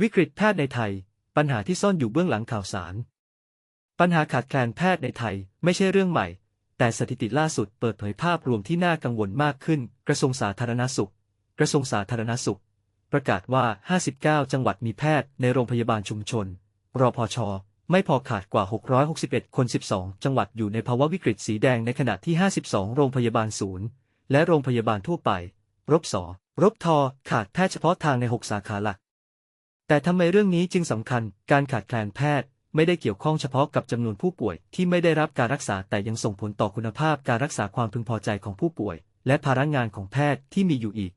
วิกฤตแพทย์ในไทย ปัญหาที่ซ่อนอยู่เบื้องหลังข่าวสาร ปัญหาขาดแคลนแพทย์ในไทยไม่ใช่เรื่องใหม่ แต่สถิติล่าสุดเปิดเผยภาพรวมที่น่ากังวลมากขึ้น กระทรวงสาธารณสุข กระทรวงสาธารณสุข ประกาศว่า 59 จังหวัดมีแพทย์ในโรงพยาบาลชุมชน รอพชไม่พอขาดกว่า 661 คน 12 จังหวัดอยู่ในภาวะวิกฤตสีแดงในขณะที่ 52 โรงพยาบาลศูนย์ และโรงพยาบาลทั่วไป รบสอรบทอขาดแพทย์เฉพาะทางใน 6 สาขาหลัก แต่ทำไมเรื่องนี้จึงสำคัญ การขาดแคลนแพทย์ ไม่ได้เกี่ยวข้องเฉพาะกับจำนวนผู้ป่วย ที่ไม่ได้รับการรักษาแต่ยังส่งผลต่อคุณภาพการรักษาความพึงพอใจของผู้ป่วย และภาระงานของแพทย์ที่มีอยู่อีก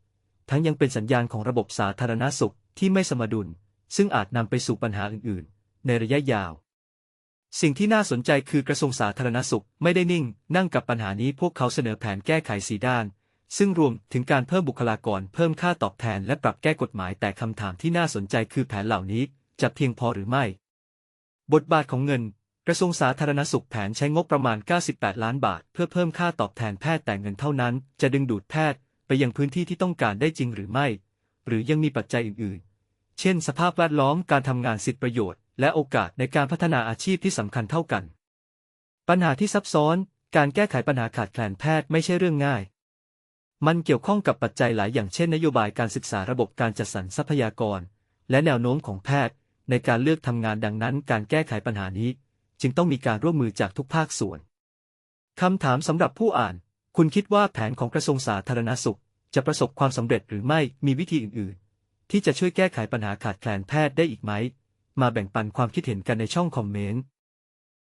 ทั้งยังเป็นสัญญาณของระบบสาธารณสุขที่ไม่สมดุล ซึ่งอาจนำไปสู่ปัญหาอื่น ๆ ในระยะยาว สิ่งที่น่าสนใจคือกระทรวงสาธารณสุขไม่ได้นิ่ง นั่งกับปัญหานี้พวกเขาเสนอแผนแก้ไขสีด้าน ซึ่งรวมถึงการเพิ่มบุคลากรเพิ่มค่าตอบแทนและปรับแก้กฎหมายแต่คำถามที่น่าสนใจคือแผนเหล่านี้จะเพียงพอหรือไม่ บทบาทของเงิน กระทรวงสาธารณสุขแผนใช้งบประมาณ 98 ล้านบาท เพื่อเพิ่มค่าตอบแทนแพทย์แต่เงินเท่านั้น จะดึงดูดแพทย์ไปยังพื้นที่ที่ต้องการได้จริงหรือไม่ หรือยังมีปัจจัยอื่นๆ เช่น สภาพแวดล้อมการทำงานสิทธิประโยชน์ และโอกาสในการพัฒนาอาชีพที่สำคัญเท่ากัน ปัญหาที่ซับซ้อน การแก้ไขปัญหาขาดแคลนแพทย์ไม่ใช่เรื่องง่าย มันเกี่ยวข้องกับปัจจัยหลายอย่างเช่นนโยบายการศึกษาระบบการจัดสรรทรัพยากร และแนวโน้มของแพทย์ ในการเลือกทำงานดังนั้น การแก้ไขปัญหานี้ จึงต้องมีการร่วมมือจากทุกภาคส่วนคำถามสำหรับผู้อ่าน คุณคิดว่าแผนของกระทรวงสาธารณสุข จะประสบความสำเร็จหรือไม่มีวิธีอื่น ๆ ที่จะช่วยแก้ไขปัญหาขาดแคลนแพทย์ได้อีกไหม มาแบ่งปันความคิดเห็นกันในช่องคอมเมนต์